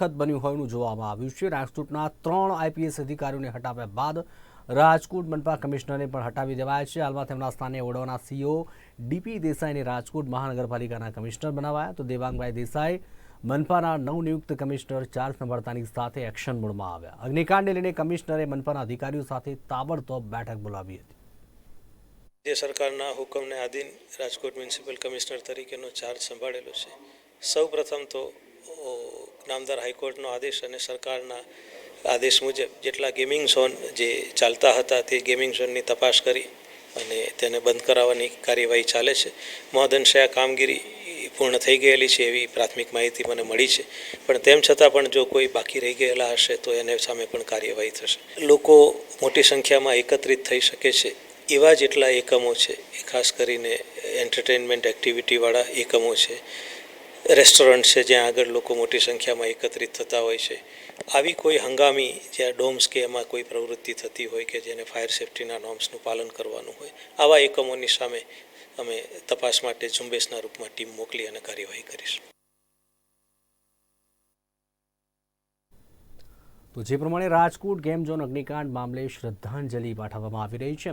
દખત બન્યું હોવાનું જોવામાં આવ્યું છે. રાજકોટના ત્રણ આઈપીએસ અધિકારીઓને હટાવ્યા બાદ રાજકોટ મનપા કમિશનરને પણ હટાવી દેવાયા છે. હાલમાં તેમના સ્થાને ઓડોના સીઓ ડીપી દેસાઈને રાજકોટ મહાનગરપાલિકાના કમિશનર બનાવાયા. તો દેવાંગભાઈ દેસાઈ મનપાના નવનિયુક્ત કમિશનર ચાર્જ સંભાળતાની સાથે એક્શન મોડમાં આવ્યા. અગ્નિકાંડને લઈને કમિશનરે મનપાના અધિકારીઓ સાથે તાબડતોબ બેઠક બોલાવી હતી. જે સરકારના હુકમને આધીન રાજકોટ મ્યુનિસિપલ કમિશનર તરીકેનો ચાર્જ સંભાળેલો છે. સૌ પ્રથમ તો નામદાર હાઈકોર્ટનો આદેશ અને સરકારના આદેશ મુજબ જેટલા ગેમિંગ ઝોન જે ચાલતા હતા તે ગેમિંગ ઝોનની તપાસ કરી અને તેને બંધ કરાવવાની કાર્યવાહી ચાલે છે. મહદઅંશે આ કામગીરી પૂર્ણ થઈ ગયેલી છે એવી પ્રાથમિક માહિતી મને મળી છે. પણ તેમ છતાં પણ જો કોઈ બાકી રહી ગયેલા હશે તો એને સામે પણ કાર્યવાહી થશે. લોકો મોટી સંખ્યામાં એકત્રિત થઈ શકે છે. એવા જેટલા એકમો છે ખાસ કરીને એન્ટરટેનમેન્ટ એક્ટિવિટીવાળા એકમો છે રેસ્ટોરન્ટ છે, જ્યાં આગળ લોકો મોટી સંખ્યામાં એકત્રિત થતા હોય છે. આવી કોઈ હંગામી જ્યાં ડોમ્સ કે એમાં કોઈ પ્રવૃત્તિ થતી હોય કે જેને ફાયર સેફ્ટીના નોર્મ્સનું પાલન કરવાનું હોય, આવા એકમોની સામે અમે તપાસ માટે ઝુંબેશના રૂપમાં ટીમ મોકલી અને કાર્યવાહી કરીશું. તો જે પ્રમાણે રાજકોટ ગેમ ઝોન અગ્નિકાંડ મામલે શ્રદ્ધાંજલિ પાઠવવામાં આવી રહી છે.